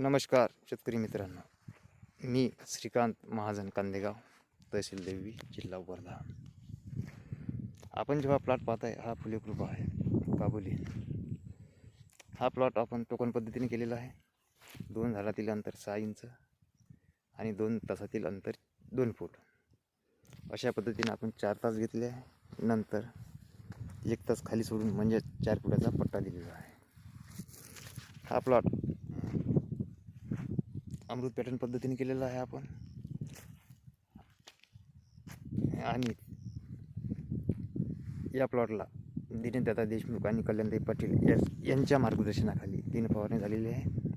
नमस्कार शेतकरी मित्रांनो. मी श्रीकांत महाजन कांदेगाव तहसील देवी जिल्हा वर्धा. आपण जेव्हा प्लॉट पाहताय हा फुले कृपा आहे काबुली. हा प्लॉट आपण टोकन पद्धतीने केलेला आहे. दोन झाडातील अंतर सहा इंच आणि दोन तासातील अंतर दोन फूट. अशा पद्धतीने आपण चार तास घेतले आहे. नंतर एक तास खाली सोडून म्हणजे चार फुटाचा पट्टा दिलेला आहे. हा प्लॉट अमृत पॅटर्न पद्धतीने केलेला आहे आपण. आणि या प्लॉटला दिनेदादा देशमुख आणि कल्याणताई पाटील या यांच्या मार्गदर्शनाखाली तीन फवारणी झालेली आहे.